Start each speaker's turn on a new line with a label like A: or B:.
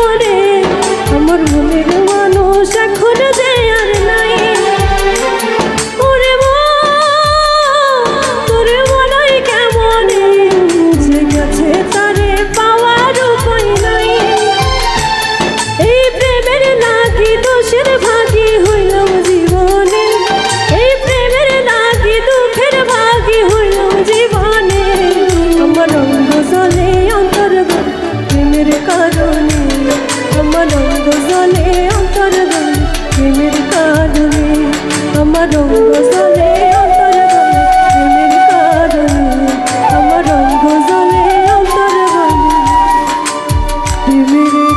A: মন, আমার you mean it?